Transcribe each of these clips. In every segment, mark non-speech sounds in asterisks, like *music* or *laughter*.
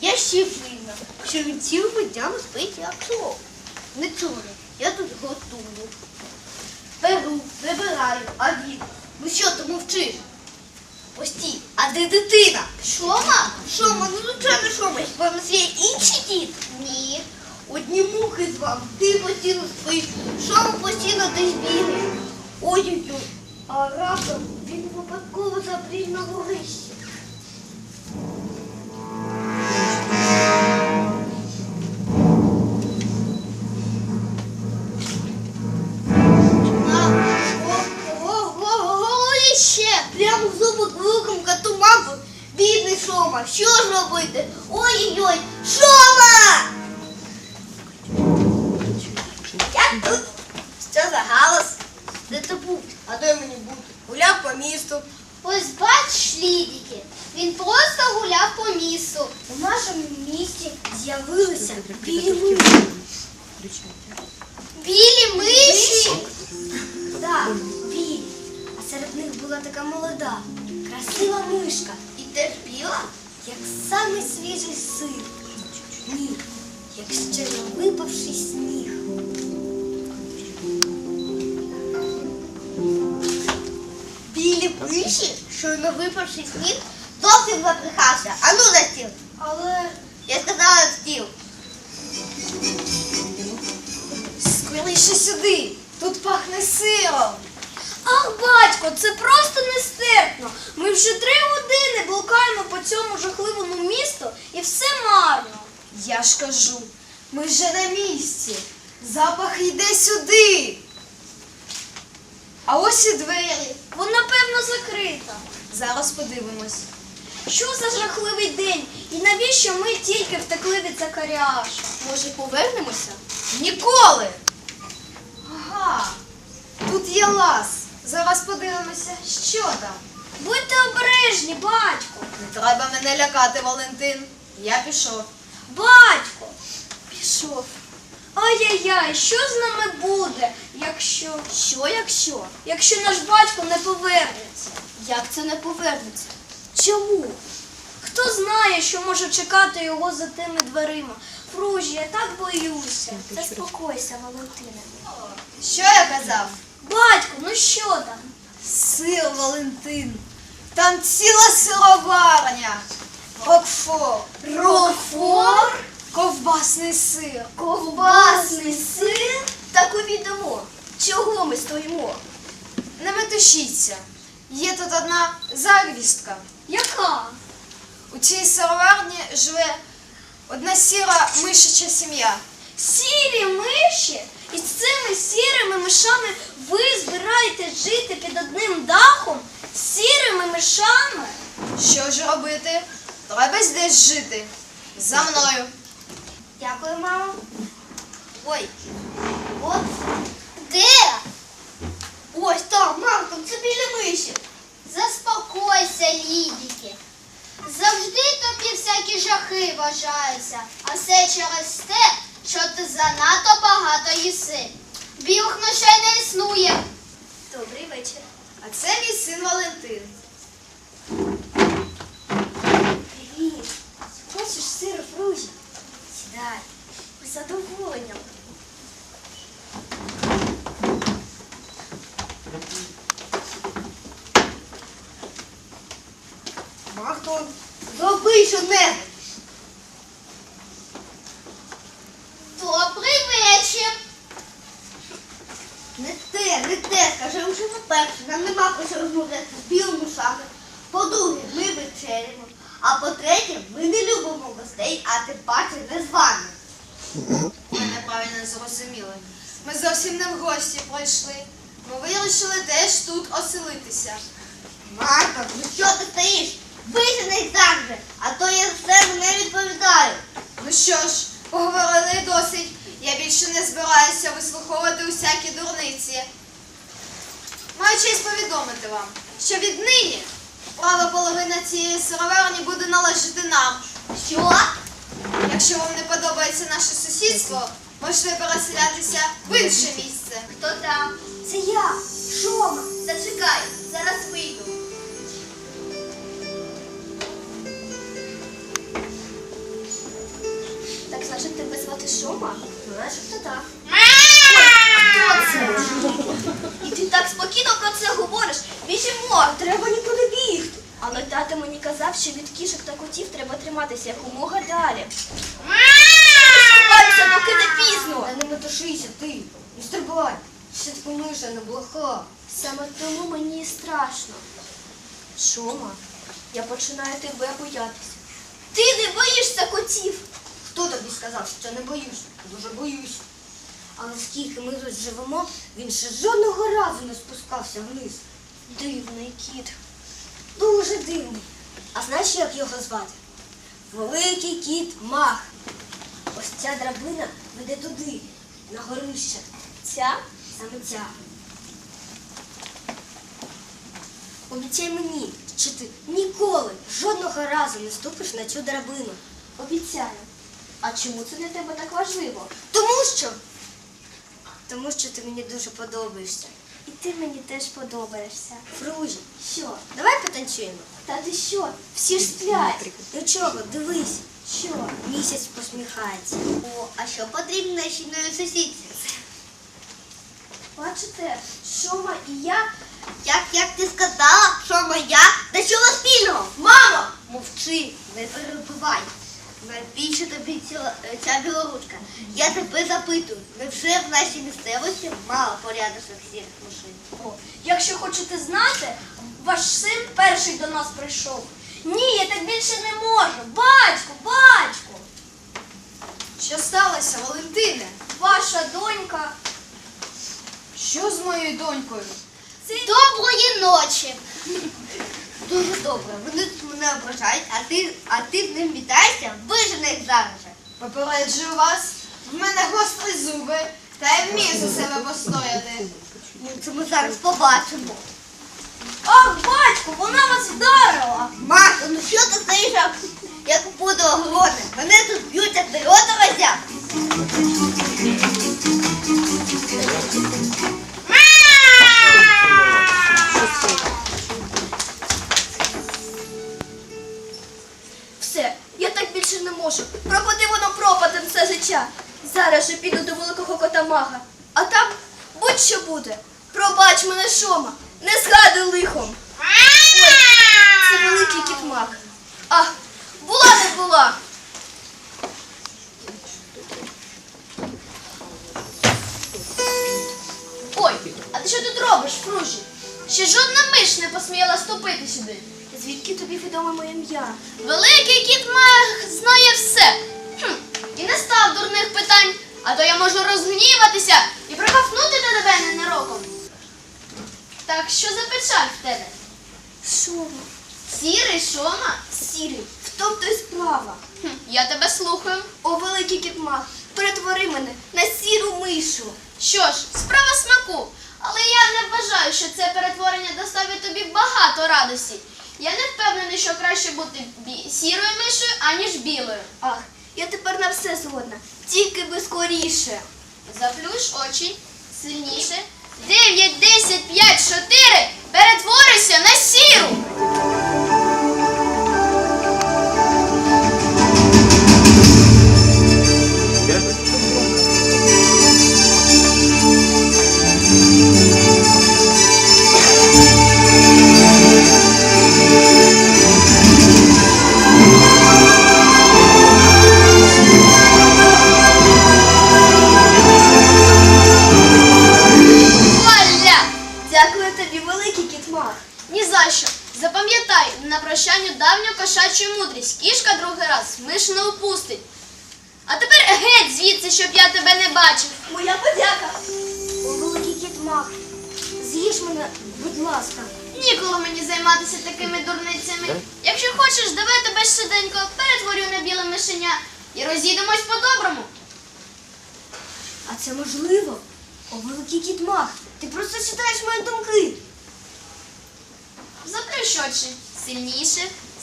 Я ще винна, що він цілими днями спить як слов. Не чули, я тут готую. Беру, прибираю, а він. Ну що ти мовчиш? Постій, а де дитина? Шома? Шома, ну звичайно Шома, хіба нас є інші діти? Ні. Одні мухи з вами, ти постійно спиш, Шома постійно десь бігає. Ой-ой-ой, а раптом він випадково запріг на. Горище! По. У нашому місті з'явилися білі миші. Білі миші? Так, білі. А серед них була така молода, красива мишка, І теж біла? як самий свіжий сир. Ні, як ще не випавший сніг. Білі миші, щойно випавши сніг, зовсім заприхався. А ну за стіл. Але Я сказала на стіл. скоріше сюди. Тут пахне сиром. Ах, батько, це просто нестерпно. Ми вже три години блукаємо по цьому жахливому місту і все марно. Я ж кажу, ми вже на місці. Запах йде сюди. А ось і двері. Вона, певно, закрита. Зараз подивимось. Що за жахливий день? І навіщо ми тільки втекли від Закаріаша? Може, повернемося? Ніколи. Ага. Тут є лаз. Зараз подивимося, що там. Будьте обережні, батько. Не треба мене лякати, Валентин. Я пішов. Батько. Пішов. Ай-яй-яй, що з нами буде, якщо. Що якщо? Якщо наш батько не повернеться? Як це не повернеться? Чому? Хто знає, що може чекати його за тими дверима? Фружі, я так боюся. Заспокойся, Валентине. Що я казав? Батько, ну що там? Сир, Валентин. Там ціла сироварня. Рокфор. Рокфор? Ковбасний сир. Ковбасний сир? Так увідомо. Чого ми стоїмо? Не метушіться. Є тут одна загвістка. Яка? У цій сироварні живе одна сіра мишача сім'я. Сірі миші? І з цими сірими мишами ви збираєтесь жити під одним дахом? З сірими мишами? Що ж робити? Треба десь жити. За мною. Дякую, мамо. Ой. От. Де? Ось там, мамка, це біля миші. Заспокойся, лідіки. Завжди тобі всякі жахи вважаються, а все через те, що ти занадто багато їси. Білих мишей не існує. Добрий вечір. А це мій син Валентин. Привіт. Хочеш сир фружі? Сідай. З задоволенням. Мартон, зроби що-небудь. Добрий вечір. Не те, не те, скажи вже по-перше, нам нема про що розмовляти з білими мишами. По-друге, ми вечеряємо. А по-третє, ми не любимо гостей, а тим паче незваних. Ви неправильно зрозуміли. Ми зовсім не в гості прийшли. Ми вирішили теж тут оселитися. Марко, ну що ти стоїш? Вижени їх завжди, а то я за себе не відповідаю. Ну що ж, поговорили досить. Я більше не збираюся вислуховувати усякі дурниці. Маю честь повідомити вам, що віднині права половина цієї сироварні буде належати нам. Що? Якщо вам не подобається наше сусідство, можете переселятися в інше місце. Хто там? Це я, Шома. Зачекай, зараз вийду. Значить, тебе звати Шома? Ну, начебто так. Хто це? І ти так спокійно про це говориш. Біжимо, треба нікуди бігти. Але тато мені казав, що від кішок та котів треба триматися якомога далі. Сховайся, поки не пізно. Та не метушися ти, не стрибай. Ще така миша не блоха. Саме тому мені і страшно. Шома, я починаю тебе боятися. Ти не боїшся котів. Сказав, що не боюсь? Дуже боюсь. Але скільки ми тут живемо, він ще жодного разу не спускався вниз. Дивний кіт. Дуже дивний. А знаєш, як його звати? Великий кіт Мах. Ось ця драбина веде туди, на горище. Ця Саме ця. Обіцяй мені, що ти ніколи, жодного разу не ступиш на цю драбину. обіцяю. А чому це для тебе так важливо? Тому що. Тому що ти мені дуже подобаєшся. І ти мені теж подобаєшся. Фружі, Що? давай потанцюємо. Та ти що? Всі ж сплять. До чого? Дивись. Що? Місяць посміхається. О, а що потрібно нашій новій сусідці? Бачите, Шома і я. Як, як ти сказала, Шома я? Та чого спільного? Мамо! Мовчи, не перебивай. Навіщо тобі ця білоручка? Я тебе запитую, невже в нашій місцевості мало порядочних сірих машин? О, якщо хочете знати, ваш син перший до нас прийшов. Ні, я так більше не можу. Батьку, батьку, Що сталося, Валентине? ваша донька. Що з моєю донькою? Доброї ночі. *laughs* Дуже добре. Вони мене ображають, а ти, а ти з ним вітаєшся, вижени їх зараз же. Попереджую вас, в мене гострі зуби, та я вмію за себе постояти. Ну, це ми зараз побачимо. Ах, батьку, вона вас вдарила. Маша, ну що ти стоїш, як, як у грони? Мене тут б'ють, як ти рота більше. Пропади воно пропадом все життя. Зараз же піду до великого кота мага. А там будь-що буде. Пробач мене, Шома, не згадуй лихом. Ой, це великий кіт маг. Ах, була не була. Ой, а ти що тут робиш, Фружі? Ще жодна миш не посміяла ступити сюди. Звідки тобі відоме моє ім'я? Великий кіт маг знає все. Хм, і не став дурних питань, а то я можу розгніватися і прокафнути на тебе ненароком. Так що за печаль в тебе? Шома. Сірий шома? Сірий, в тому то й справа. Хм, я тебе слухаю. О, великий кіт маг, перетвори мене на сіру мишу. Що ж, справа смаку. Але я не вважаю, що це перетворення доставить тобі багато радості. Я не впевнений, що краще бути бі- сірою мишою, аніж білою. Ах, я тепер на все згодна, тільки би скоріше. Заплющ очі сильніше. Дев'ять, десять, п'ять, чотири. Перетворися на сіру. Прощанню давню кошачу мудрість. Кішка другий раз миш не упустить. А тепер геть звідси, щоб я тебе не бачив. Моя подяка. О, великий кіт маг, з'їж мене, будь ласка. Ніколи мені займатися такими дурницями. Якщо хочеш, давай тебе швиденько перетворю на біле мишеня і розійдемось по-доброму. А це можливо? О, великий кіт маг, ти просто читаєш мої думки. Заплющ очі. Сильніше,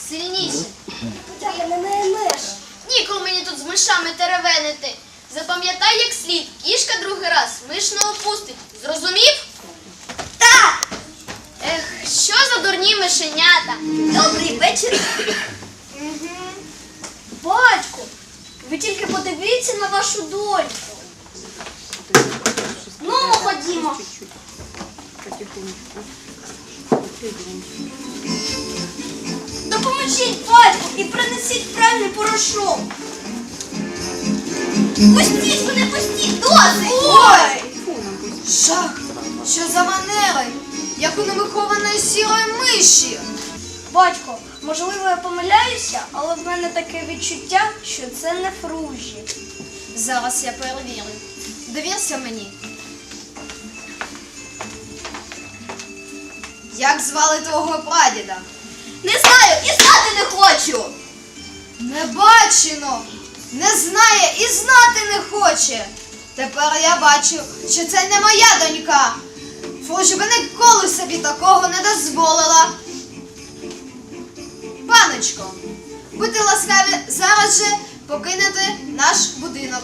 сильніше. Подяка не наймеш. Ніколи мені тут з мишами теревенити. Запам'ятай як слід, кішка другий раз миш не опустить. Зрозумів? Так! Ех, що за дурні мишенята? Добрий вечір. Батьку, Ви тільки подивіться на вашу доньку. Ну, ходімо. Допоможіть батьку і принесіть пральний порошок. Пустіть мене, пустіть, досить! Ой! Жах! Що за манери? Як у невихованої сірої миші. Батько, можливо, я помиляюся, але в мене таке відчуття, що це не фружі. Зараз я перевірю. Довірся мені. Як звали твого прадіда? Не знаю і знати не хочу. Не бачено, не знає і знати не хоче. Тепер я бачу, що це не моя донька. Фружі би ніколи собі такого не дозволила. Паночко, будьте ласкаві зараз же покинути наш будинок.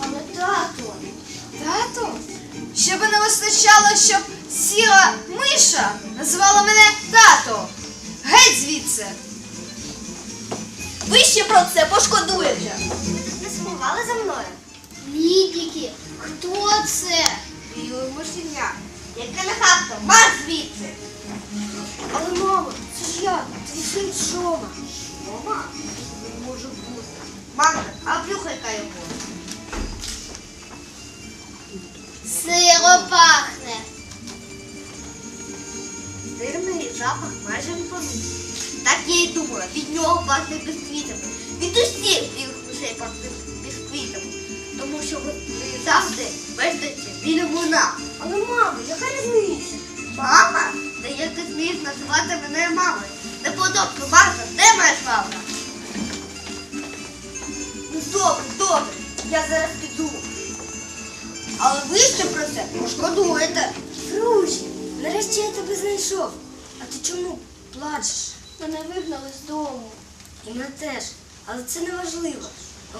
Але тато, Тато, ще би не вистачало, щоб сіра миша назвала мене тато. Геть звідси. Ви ще про це пошкодуєте. не сумували за мною? Лідіки, хто це? Біле мишеня. Яке нахабство, марш звідси. Але мамо, це ж я, твій син Шома. Мама, не може бути. Мама, а плюхай-ка його. Сиро запах майже не помітив. Так я й думала, від нього пахне бісквітами. Від усіх білих мишей пахне бісквітами. Тому що вони завжди вездаться біля луна. Але мамо, яка різниця? Мама? Та як ти смієш називати мене мамою? Не подобно, Марта, де моя швабра? Ну добре, добре, я зараз піду. Але ви ще про це пошкодуєте. Фружі, нарешті я тебе знайшов. А ти чому плачеш? Мене вигнали з дому. І мене теж. Але це не важливо.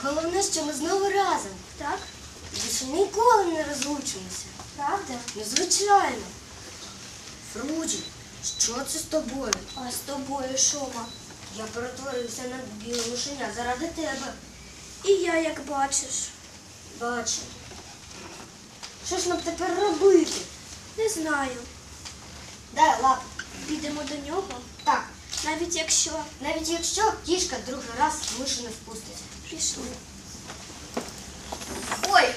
Головне, що ми знову разом. Так? Більше ніколи не розлучимося. Правда? Ну, звичайно. Фруджі, що це з тобою? А з тобою, Шома? Я перетворився на біле мишеня заради тебе. І я, як бачиш, Бачу. Що ж нам тепер робити? не знаю. Дай лапу. Підемо до нього, Так, навіть якщо навіть якщо кішка другий раз мишу не впустить. пішли. Ой,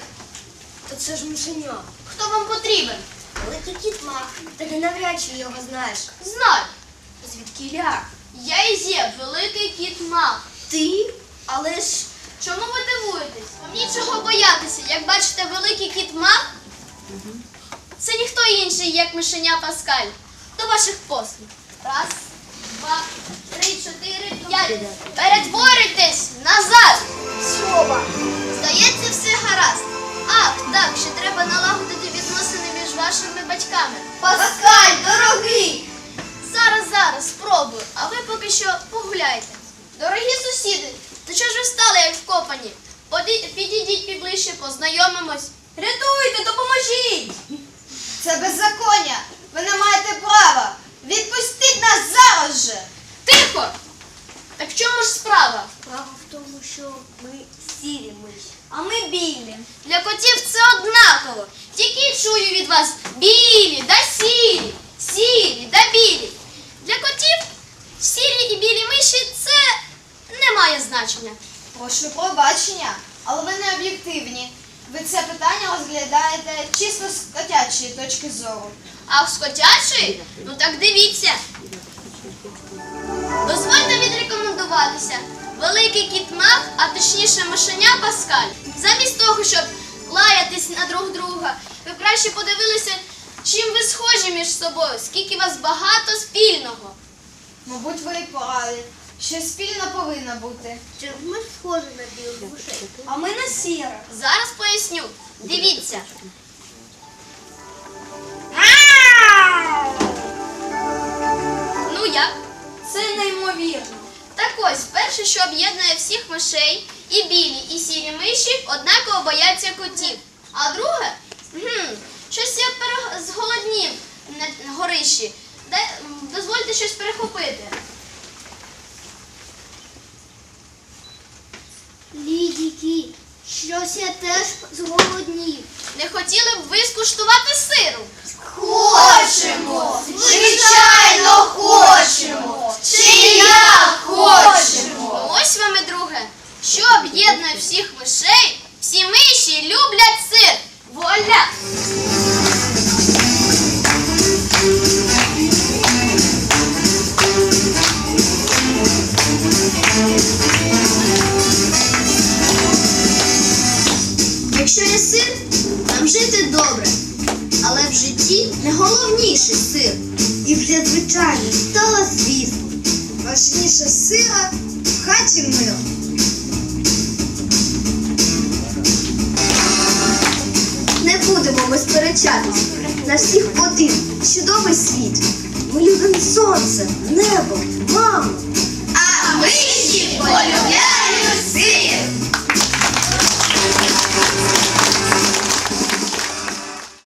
то це ж мишеня. Хто вам потрібен? Великий кіт мах. Ти не навряд чи його знаєш. Знаю. Звідкіля? Я і є великий кіт мах. Ти? Але ж Чому ви дивуєтесь? Нічого боятися. Як бачите, великий кіт мах це ніхто інший, як мишеня Паскаль. До ваших послуг. Раз, два, три, чотири, п'ять. Перетворюйтесь назад. Шома. Здається, все гаразд. Ах, так, ще треба налагодити відносини між вашими батьками. Паскаль, дорогий! Зараз, зараз, спробую, а ви поки що погуляйте. Дорогі сусіди, то чого ж ви стали як вкопані? Підійдіть підближче, познайомимось. Рятуйте, допоможіть! Це беззаконня. Ви не маєте права. Відпустіть нас зараз же. Тихо! Так в чому ж справа? Справа в тому, що ми сірі миші. А ми білі. Для котів це однаково. Тільки чую від вас білі да сірі, сірі да білі. Для котів сірі і білі миші це не має значення. Прошу пробачення, але ви не об'єктивні. Ви це питання чисто з котячої точки зору. А з котячої? Ну так дивіться. Дозвольте відрекомендуватися. Великий кіт Мах, а точніше мишеня Паскаль. Замість того, щоб лаятись на друг друга, ви краще подивилися, чим ви схожі між собою, скільки вас багато спільного. Мабуть, ви і праві. Щось спільно повинно бути. Чи ми схожі на білих мишей? А ми на сіра. Зараз поясню. Дивіться. Перше, що об'єднує всіх мишей, і білі, і сірі миші однаково бояться котів. А друге, щось я пере- зголоднів на горищі. Дай, дозвольте щось перехопити. Лідіки, щось я теж зголоднів. Не хотіли б ви скуштувати житті найголовніший сир. І вже звичайно стало звісно. Важніше сира в хаті мир. Не будемо ми сперечатись. На всіх один чудовий світ. Ми любимо сонце, небо, маму. А миші полюбляють